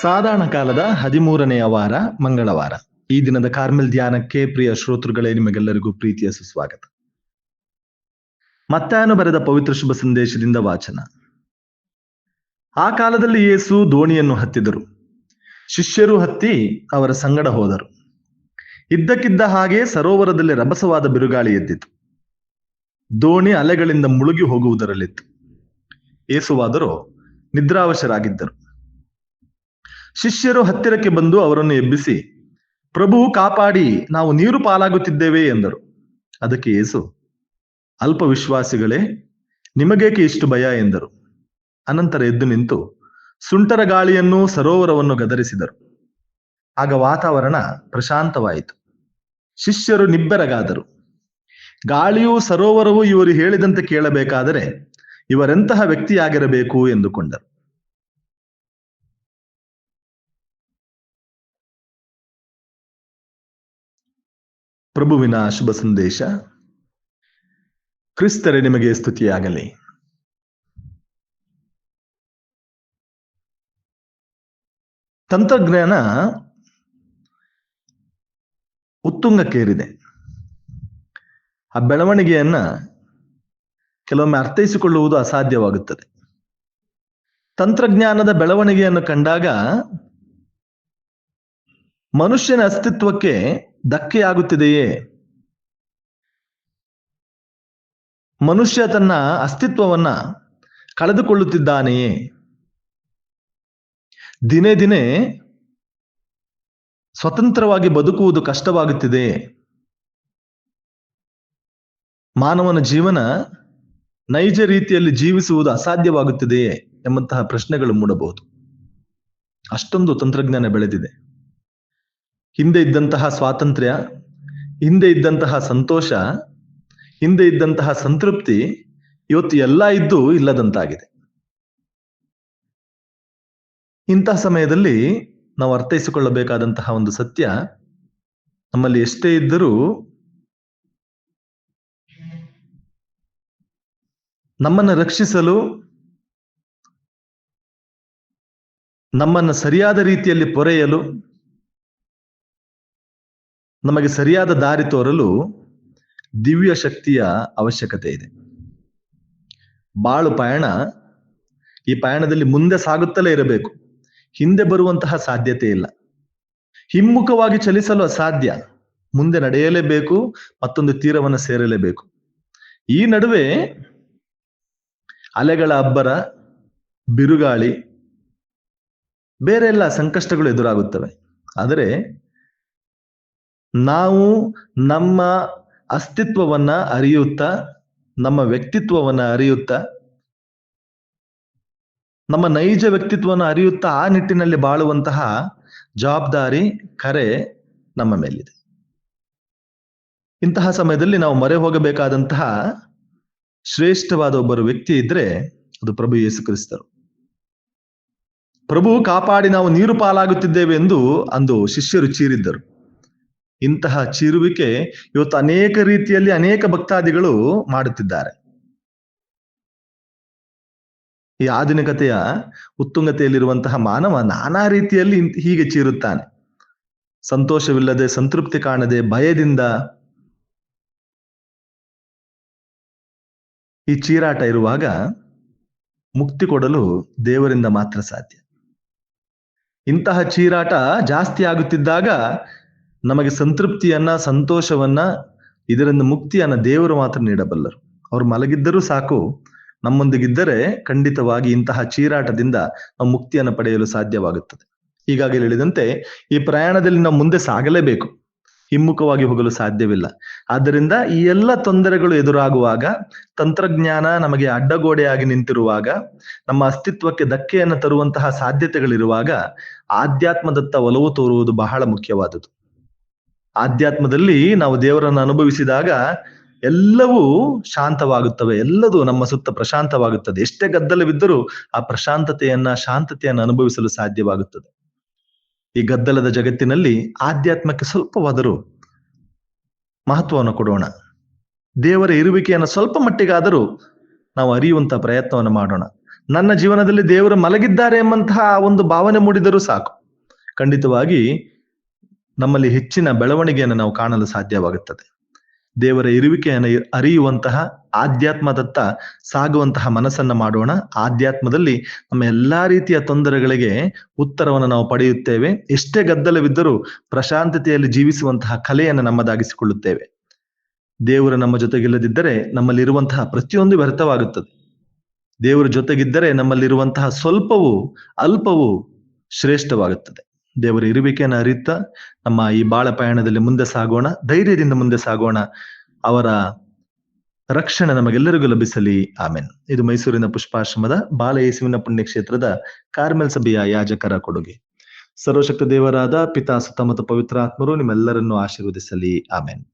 ಸಾಧಾರಣ ಕಾಲದ ಹದಿಮೂರನೆಯ ವಾರ, ಮಂಗಳವಾರ. ಈ ದಿನದ ಕಾರ್ಮೆಲ್ ಧ್ಯಾನಕ್ಕೆ ಪ್ರಿಯ ಶ್ರೋತೃಗಳೇ, ನಿಮಗೆಲ್ಲರಿಗೂ ಪ್ರೀತಿಯ ಸುಸ್ವಾಗತ. ಮತ್ತಾಯನು ಬರೆದ ಪವಿತ್ರ ಶುಭ ಸಂದೇಶದಿಂದ ವಾಚನ. ಆ ಕಾಲದಲ್ಲಿ ಯೇಸು ದೋಣಿಯನ್ನು ಹತ್ತಿದರು. ಶಿಷ್ಯರು ಹತ್ತಿ ಅವರ ಸಂಗಡ ಹೋದರು. ಇದ್ದಕ್ಕಿದ್ದ ಹಾಗೆ ಸರೋವರದಲ್ಲಿ ರಭಸವಾದ ಬಿರುಗಾಳಿ ಎದ್ದಿತು. ದೋಣಿ ಅಲೆಗಳಿಂದ ಮುಳುಗಿ ಹೋಗುವುದರಲ್ಲಿತ್ತು. ಏಸುವಾದರೂ ನಿದ್ರಾವಶರಾಗಿದ್ದರು. ಶಿಷ್ಯರು ಹತ್ತಿರಕ್ಕೆ ಬಂದು ಅವರನ್ನು ಎಬ್ಬಿಸಿ, ಪ್ರಭು, ಕಾಪಾಡಿ, ನಾವು ನೀರು ಪಾಲಾಗುತ್ತಿದ್ದೇವೆ ಎಂದರು. ಅದಕ್ಕೆ ಏಸು ಅಲ್ಪ ವಿಶ್ವಾಸಿಗಳೇ, ನಿಮಗೇಕೆ ಇಷ್ಟು ಭಯ ಎಂದರು. ಅನಂತರ ಎದ್ದು ನಿಂತು ಸುಂಟರ ಗಾಳಿಯನ್ನು ಸರೋವರವನ್ನು ಗದರಿಸಿದರು. ಆಗ ವಾತಾವರಣ ಪ್ರಶಾಂತವಾಯಿತು. ಶಿಷ್ಯರು ನಿಬ್ಬೆರಗಾದರು. ಗಾಳಿಯೂ ಸರೋವರವೂ ಇವರು ಹೇಳಿದಂತೆ ಕೇಳಬೇಕಾದರೆ ಇವರೆಂತಹ ವ್ಯಕ್ತಿಯಾಗಿರಬೇಕು ಎಂದುಕೊಂಡರು. ಪ್ರಭುವಿನ ಶುಭ ಸಂದೇಶ. ಕ್ರಿಸ್ತರೇ, ನಿಮಗೆ ಸ್ತುತಿಯಾಗಲಿ. ತಂತ್ರಜ್ಞಾನ ಉತ್ತುಂಗಕ್ಕೇರಿದೆ. ಆ ಬೆಳವಣಿಗೆಯನ್ನ ಕೆಲವೊಮ್ಮೆ ಅರ್ಥೈಸಿಕೊಳ್ಳುವುದು ಅಸಾಧ್ಯವಾಗುತ್ತದೆ. ತಂತ್ರಜ್ಞಾನದ ಬೆಳವಣಿಗೆಯನ್ನು ಕಂಡಾಗ ಮನುಷ್ಯನ ಅಸ್ತಿತ್ವಕ್ಕೆ ಧಕ್ಕೆಯಾಗುತ್ತಿದೆಯೇ ಮನುಷ್ಯ ತನ್ನ ಅಸ್ತಿತ್ವವನ್ನ ಕಳೆದುಕೊಳ್ಳುತ್ತಿದ್ದಾನೆಯೇ? ದಿನೇ ದಿನೇ ಸ್ವತಂತ್ರವಾಗಿ ಬದುಕುವುದು ಕಷ್ಟವಾಗುತ್ತಿದೆ. ಮಾನವನ ಜೀವನ ನೈಜ ರೀತಿಯಲ್ಲಿ ಜೀವಿಸುವುದು ಅಸಾಧ್ಯವಾಗುತ್ತಿದೆಯೇ ಎಂಬಂತಹ ಪ್ರಶ್ನೆಗಳು ಮೂಡಬಹುದು. ಅಷ್ಟೊಂದು ತಂತ್ರಜ್ಞಾನ ಬೆಳೆದಿದೆ. ಹಿಂದೆ ಇದ್ದಂತಹ ಸ್ವಾತಂತ್ರ್ಯ, ಹಿಂದೆ ಇದ್ದಂತಹ ಸಂತೋಷ, ಹಿಂದೆ ಇದ್ದಂತಹ ಸಂತೃಪ್ತಿ ಇವತ್ತು ಎಲ್ಲ ಇದ್ದು ಇಲ್ಲದಂತಾಗಿದೆ. ಇಂತಹ ಸಮಯದಲ್ಲಿ ನಾವು ಅರ್ಥೈಸಿಕೊಳ್ಳಬೇಕಾದಂತಹ ಒಂದು ಸತ್ಯ, ನಮ್ಮಲ್ಲಿ ಎಷ್ಟೇ ಇದ್ದರೂ ನಮ್ಮನ್ನು ರಕ್ಷಿಸಲು, ನಮ್ಮನ್ನು ಸರಿಯಾದ ರೀತಿಯಲ್ಲಿ ಪೊರೆಯಲು ನಮಗೆ ಸರಿಯಾದ ದಾರಿ ತೋರಲು ದಿವ್ಯ ಶಕ್ತಿಯ ಅವಶ್ಯಕತೆ ಇದೆ. ಬಾಳು ಪಯಣ ಈ ಪಯಣದಲ್ಲಿ ಮುಂದೆ ಸಾಗುತ್ತಲೇ ಇರಬೇಕು. ಹಿಂದೆ ಬರುವಂತಹ ಸಾಧ್ಯತೆ ಇಲ್ಲ. ಹಿಮ್ಮುಖವಾಗಿ ಚಲಿಸಲು ಅಸಾಧ್ಯ. ಮುಂದೆ ನಡೆಯಲೇಬೇಕು, ಮತ್ತೊಂದು ತೀರವನ್ನು ಸೇರಲೇಬೇಕು. ಈ ನಡುವೆ ಅಲೆಗಳ ಅಬ್ಬರ, ಬಿರುಗಾಳಿ, ಬೇರೆ ಎಲ್ಲ ಸಂಕಷ್ಟಗಳು ಎದುರಾಗುತ್ತವೆ. ಆದರೆ ನಾವು ನಮ್ಮ ಅಸ್ತಿತ್ವವನ್ನ ಅರಿಯುತ್ತಾ, ನಮ್ಮ ವ್ಯಕ್ತಿತ್ವವನ್ನ ಅರಿಯುತ್ತಾ, ನಮ್ಮ ನೈಜ ವ್ಯಕ್ತಿತ್ವವನ್ನು ಅರಿಯುತ್ತಾ ಆ ನಿಟ್ಟಿನಲ್ಲಿ ಬಾಳುವಂತಹ ಜವಾಬ್ದಾರಿ, ಕರೆ ನಮ್ಮ ಮೇಲಿದೆ. ಇಂತಹ ಸಮಯದಲ್ಲಿ ನಾವು ಮೊರೆ ಹೋಗಬೇಕಾದಂತಹ ಶ್ರೇಷ್ಠವಾದ ಒಬ್ಬರು ವ್ಯಕ್ತಿ ಇದ್ರೆ ಅದು ಪ್ರಭು ಯೇಸು ಕ್ರಿಸ್ತರು. ಪ್ರಭು ಕಾಪಾಡಿ ನಾವು ನೀರು ಪಾಲಾಗುತ್ತಿದ್ದೇವೆ ಎಂದು ಅಂದು ಶಿಷ್ಯರು ಚೀರಿದ್ದರು. ಇಂತಹ ಚೀರುವಿಕೆ ಇವತ್ತು ಅನೇಕ ರೀತಿಯಲ್ಲಿ ಅನೇಕ ಭಕ್ತಾದಿಗಳು ಮಾಡುತ್ತಿದ್ದಾರೆ. ಈ ಆಧುನಿಕತೆಯ ಉತ್ತುಂಗತೆಯಲ್ಲಿರುವಂತಹ ಮಾನವ ನಾನಾ ರೀತಿಯಲ್ಲಿ ಹೀಗೆ ಚೀರುತ್ತಾನೆ. ಸಂತೋಷವಿಲ್ಲದೆ, ಸಂತೃಪ್ತಿ ಕಾಣದೆ, ಭಯದಿಂದ ಈ ಚೀರಾಟ ಇರುವಾಗ ಮುಕ್ತಿ ಕೊಡಲು ದೇವರಿಂದ ಮಾತ್ರ ಸಾಧ್ಯ. ಇಂತಹ ಚೀರಾಟ ಜಾಸ್ತಿ ಆಗುತ್ತಿದ್ದಾಗ ನಮಗೆ ಸಂತೃಪ್ತಿಯನ್ನ, ಸಂತೋಷವನ್ನ, ಇದರಿಂದ ಮುಕ್ತಿಯನ್ನ ದೇವರು ಮಾತ್ರ ನೀಡಬಲ್ಲರು. ಅವ್ರು ಮಲಗಿದ್ದರೂ ಸಾಕು, ನಮ್ಮೊಂದಿಗಿದ್ದರೆ ಖಂಡಿತವಾಗಿ ಇಂತಹ ಚೀರಾಟದಿಂದ ನಾವು ಮುಕ್ತಿಯನ್ನು ಪಡೆಯಲು ಸಾಧ್ಯವಾಗುತ್ತದೆ. ಹೀಗಾಗಿ ಹೇಳಿದಂತೆ, ಈ ಪ್ರಯಾಣದಲ್ಲಿ ನಾವು ಮುಂದೆ ಸಾಗಲೇಬೇಕು. ಹಿಮ್ಮುಖವಾಗಿ ಹೋಗಲು ಸಾಧ್ಯವಿಲ್ಲ. ಆದ್ದರಿಂದ ಈ ಎಲ್ಲ ತೊಂದರೆಗಳು ಎದುರಾಗುವಾಗ, ತಂತ್ರಜ್ಞಾನ ನಮಗೆ ಅಡ್ಡಗೋಡೆಯಾಗಿ ನಿಂತಿರುವಾಗ, ನಮ್ಮ ಅಸ್ತಿತ್ವಕ್ಕೆ ಧಕ್ಕೆಯನ್ನು ತರುವಂತಹ ಸಾಧ್ಯತೆಗಳಿರುವಾಗ, ಆಧ್ಯಾತ್ಮದತ್ತ ಒಲವು ತೋರುವುದು ಬಹಳ ಮುಖ್ಯವಾದುದು ಆಧ್ಯಾತ್ಮದಲ್ಲಿ ನಾವು ದೇವರನ್ನು ಅನುಭವಿಸಿದಾಗ ಎಲ್ಲವೂ ಶಾಂತವಾಗುತ್ತವೆ, ಎಲ್ಲದೂ ನಮ್ಮ ಸುತ್ತ ಪ್ರಶಾಂತವಾಗುತ್ತದೆ. ಎಷ್ಟೇ ಗದ್ದಲವಿದ್ದರೂ ಆ ಪ್ರಶಾಂತತೆಯನ್ನ, ಶಾಂತತೆಯನ್ನು ಅನುಭವಿಸಲು ಸಾಧ್ಯವಾಗುತ್ತದೆ. ಈ ಗದ್ದಲದ ಜಗತ್ತಿನಲ್ಲಿ ಆಧ್ಯಾತ್ಮಕ್ಕೆ ಸ್ವಲ್ಪವಾದರೂ ಮಹತ್ವವನ್ನು ಕೊಡೋಣ. ದೇವರ ಇರುವಿಕೆಯನ್ನು ಸ್ವಲ್ಪ ಮಟ್ಟಿಗಾದರೂ ನಾವು ಅರಿಯುವಂತ ಪ್ರಯತ್ನವನ್ನು ಮಾಡೋಣ. ನನ್ನ ಜೀವನದಲ್ಲಿ ದೇವರು ಮಲಗಿದ್ದಾರೆ ಎಂಬಂತಹ ಒಂದು ಭಾವನೆ ಮೂಡಿದರೂ ಸಾಕು. ಖಂಡಿತವಾಗಿ ನಮ್ಮಲ್ಲಿ ಹೆಚ್ಚಿನ ಬೆಳವಣಿಗೆಯನ್ನು ನಾವು ಕಾಣಲು ಸಾಧ್ಯವಾಗುತ್ತದೆ. ದೇವರ ಇರುವಿಕೆಯನ್ನು ಅರಿಯುವಂತಹ ಆಧ್ಯಾತ್ಮದತ್ತ ಸಾಗುವಂತಹ ಮನಸ್ಸನ್ನ ಮಾಡೋಣ. ಆಧ್ಯಾತ್ಮದಲ್ಲಿ ನಮ್ಮ ಎಲ್ಲಾ ರೀತಿಯ ತೊಂದರೆಗಳಿಗೆ ಉತ್ತರವನ್ನು ನಾವು ಪಡೆಯುತ್ತೇವೆ. ಎಷ್ಟೇ ಗದ್ದಲವಿದ್ದರೂ ಪ್ರಶಾಂತತೆಯಲ್ಲಿ ಜೀವಿಸುವಂತಹ ಕಲೆಯನ್ನು ನಮ್ಮದಾಗಿಸಿಕೊಳ್ಳುತ್ತೇವೆ. ದೇವರು ನಮ್ಮ ಜೊತೆಗಿಲ್ಲದಿದ್ದರೆ ನಮ್ಮಲ್ಲಿರುವಂತಹ ಪ್ರತಿಯೊಂದು ವ್ಯರ್ಥವಾಗುತ್ತದೆ. ದೇವರ ಜೊತೆಗಿದ್ದರೆ ನಮ್ಮಲ್ಲಿರುವಂತಹ ಸ್ವಲ್ಪವೂ ಅಲ್ಪವೂ ಶ್ರೇಷ್ಠವಾಗುತ್ತದೆ. ದೇವರ ಇರುವಿಕೆಯನ್ನು ಅರಿತ ನಮ್ಮ ಈ ಬಾಳ ಪಯಣದಲ್ಲಿ ಮುಂದೆ ಸಾಗೋಣ, ಧೈರ್ಯದಿಂದ ಮುಂದೆ ಸಾಗೋಣ. ಅವರ ರಕ್ಷಣೆ ನಮಗೆಲ್ಲರಿಗೂ ಲಭಿಸಲಿ. ಆಮೇನ್. ಇದು ಮೈಸೂರಿನ ಪುಷ್ಪಾಶ್ರಮದ ಬಾಲ ಯೇಸುವಿನ ಪುಣ್ಯಕ್ಷೇತ್ರದ ಕಾರ್ಮೆಲ್ ಸಭೆಯ ಯಾಜಕರ ಕೊಡುಗೆ. ಸರ್ವಶಕ್ತ ದೇವರಾದ ಪಿತಾ, ಸುತ್ತಮುತ್ತ ಪವಿತ್ರಾತ್ಮರು ನಿಮ್ಮೆಲ್ಲರನ್ನು ಆಶೀರ್ವದಿಸಲಿ. ಆಮೇನ್.